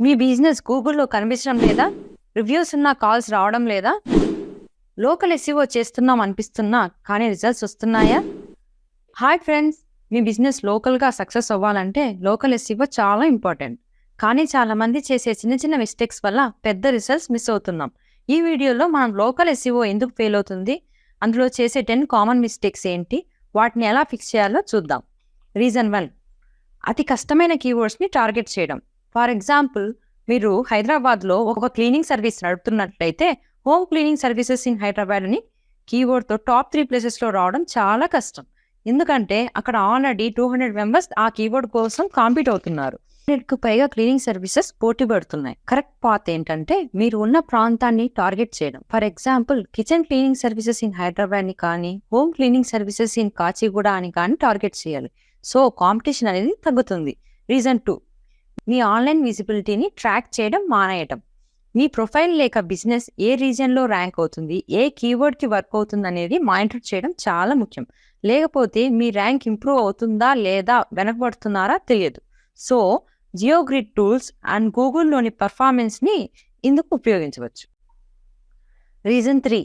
మీ business గూగుల్‌లో కనిపించడం లేదా? రివ్యూస్ ఉన్న కాల్స్ రావడం లేదా? లోకల్ ఎస్ఈఓ చేస్తున్నాం అనిపిస్తున్నా కానీ రిజల్ట్స్ వస్తున్నాయా? Hi friends! మీ బిజినెస్ లోకల్‌గా సక్సెస్ అవ్వాలంటే లోకల్ ఎస్ఈఓ చాలా ఇంపార్టెంట్. కానీ చాలామంది చేసే చిన్న చిన్న మిస్టేక్స్ వల్ల పెద్ద రిజల్ట్స్ మిస్ అవుతున్నాం. ఈ వీడియోలో మనం లోకల్ ఎస్ఈఓ ఎందుకు ఫెయిల్ అవుతుంది? అందులో చేసే 10 కామన్ మిస్టేక్స్ ఏంటి? వాటిని ఎలా ఫిక్స్ చేయాలో చూద్దాం. రీజన్ వన్ అతి కష్టమైన కీవర్డ్స్‌ని టార్గెట్ చేయడం. ఫర్ ఎగ్జాంపుల్ మీరు హైదరాబాద్‌లో ఒక క్లీనింగ్ సర్వీస్ నడుపుతున్నట్లయితే home cleaning services in Hyderabad అని కీవర్డ్‌తో టాప్ త్రీ ప్లేసెస్‌లో రావడం చాలా కష్టం. ఎందుకంటే అక్కడ ఆల్రెడీ 200 మెంబర్స్ ఆ కీవర్డ్ కోసం కాంపీట్ అవుతున్నారు. 100కు పైగా క్లీనింగ్ సర్వీసెస్ పోటీ పడుతున్నాయి. కరెక్ట్ పాత్ ఏంటంటే మీరు ఉన్న ప్రాంతాన్ని టార్గెట్ చేయడం. For example kitchen cleaning services in హైదరాబాద్ని కానీ, home cleaning services in Kachiguda అని కానీ టార్గెట్ చేయాలి. సో కాంపిటీషన్ అనేది తగ్గుతుంది. రీజన్ టూ మీ ఆన్‌లైన్ విజిబిలిటీని ట్రాక్ చేయడం మానేయటం. మీ ప్రొఫైల్ లేక బిజినెస్ ఏ రీజియన్‌లో ర్యాంక్ అవుతుంది, ఏ కీవర్డ్‌కి వర్క్ అవుతుందనేది మానిటర్ చేయడం చాలా ముఖ్యం. లేకపోతే మీ ర్యాంక్ ఇంప్రూవ్ అవుతుందా లేదా వెనకబడుతున్నారా తెలియదు. సో జియోగ్రిడ్ టూల్స్ అండ్ గూగుల్‌లోని పెర్ఫార్మెన్స్‌ని ఇందుకు ఉపయోగించవచ్చు. రీజన్ త్రీ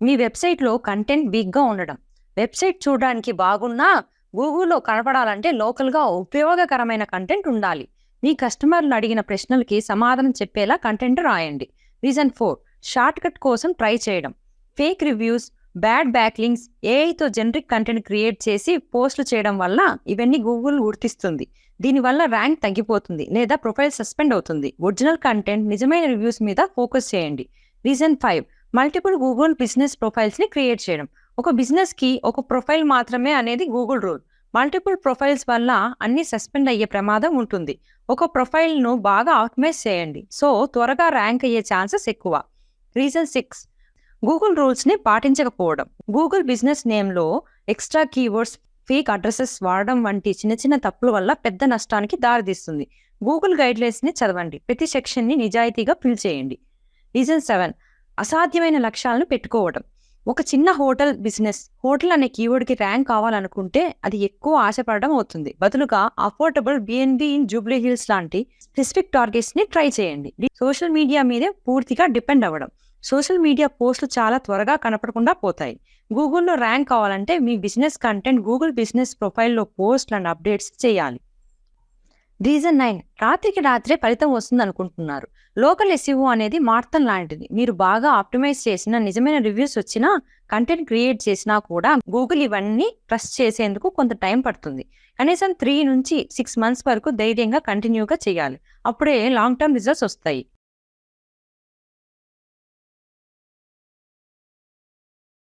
మీ వెబ్‌సైట్‌లో కంటెంట్ బిగ్గా ఉండడం. వెబ్‌సైట్ చూడడానికి బాగున్నా గూగుల్‌లో కనపడాలంటే లోకల్‌గా ఉపయోగకరమైన కంటెంట్ ఉండాలి. మీ కస్టమర్లు అడిగిన ప్రశ్నలకి సమాధానం చెప్పేలా కంటెంట్ రాయండి. రీజన్ 4 షార్ట్‌కట్ కోసం ట్రై చేయడం. ఫేక్ రివ్యూస్, బ్యాడ్ బ్యాక్లింగ్స్ ఏఐతో జనరిక్ కంటెంట్ క్రియేట్ చేసి పోస్టులు చేయడం వల్ల ఇవన్నీ గూగుల్ గుర్తిస్తుంది. దీనివల్ల ర్యాంక్ తగ్గిపోతుంది లేదా ప్రొఫైల్ సస్పెండ్ అవుతుంది. ఒరిజినల్ కంటెంట్, నిజమైన రివ్యూస్ మీద ఫోకస్ చేయండి. Reason five multiple Google business ప్రొఫైల్స్‌ని create చేయడం. ఒక బిజినెస్‌కి ఒక ప్రొఫైల్ మాత్రమే అనేది గూగుల్ రూల్. మల్టిపుల్ ప్రొఫైల్స్ వల్ల అన్నీ సస్పెండ్ అయ్యే ప్రమాదం ఉంటుంది. ఒక ప్రొఫైల్‌ను బాగా ఆప్టిమైజ్ చేయండి. సో త్వరగా ర్యాంక్ అయ్యే ఛాన్సెస్ ఎక్కువ. రీజన్ సిక్స్ గూగుల్ రూల్స్‌ని పాటించకపోవడం. గూగుల్ బిజినెస్ నేమ్‌లో ఎక్స్ట్రా కీవర్డ్స్, ఫేక్ అడ్రస్సెస్ వాడడం వంటి చిన్న చిన్న తప్పుల వల్ల పెద్ద నష్టానికి దారితీస్తుంది. గూగుల్ గైడ్‌లైన్స్‌ని చదవండి. ప్రతి సెక్షన్‌ని నిజాయితీగా ఫిల్ చేయండి. రీజన్ సెవెన్ అసాధ్యమైన లక్ష్యాలను పెట్టుకోవడం. ఒక చిన్న హోటల్ బిజినెస్ హోటల్ అనే కీవర్డ్‌కి ర్యాంక్ కావాలనుకుంటే అది ఎక్కువ ఆశపడడం అవుతుంది. బదులుగా affordable BnB in Jubilee Hills లాంటి స్పెసిఫిక్ టార్గెట్స్‌ని ట్రై చేయండి. సోషల్ మీడియా మీదే పూర్తిగా డిపెండ్ అవ్వడం. సోషల్ మీడియా పోస్టులు చాలా త్వరగా కనపడకుండా పోతాయి. గూగుల్‌లో ర్యాంక్ కావాలంటే మీ బిజినెస్ కంటెంట్ గూగుల్ బిజినెస్ ప్రొఫైల్‌లో పోస్ట్లను అండ్ అప్డేట్స్ చేయాలి. రీజన్ నైన్ రాత్రికి రాత్రే ఫలితం వస్తుందనుకుంటున్నారు. లోకల్ ఎస్ఈఓ అనేది మార్తన్ లాంటిది. మీరు బాగా ఆప్టిమైజ్ చేసిన నిజమైన రివ్యూస్ వచ్చినా, కంటెంట్ క్రియేట్ చేసినా కూడా గూగుల్ ఇవన్నీ ట్రస్ట్ చేసేందుకు కొంత టైం పడుతుంది. కనీసం త్రీ నుంచి సిక్స్ మంత్స్ వరకు ధైర్యంగా కంటిన్యూగా చేయాలి. అప్పుడే లాంగ్ టర్మ్ రిజల్ట్స్ వస్తాయి.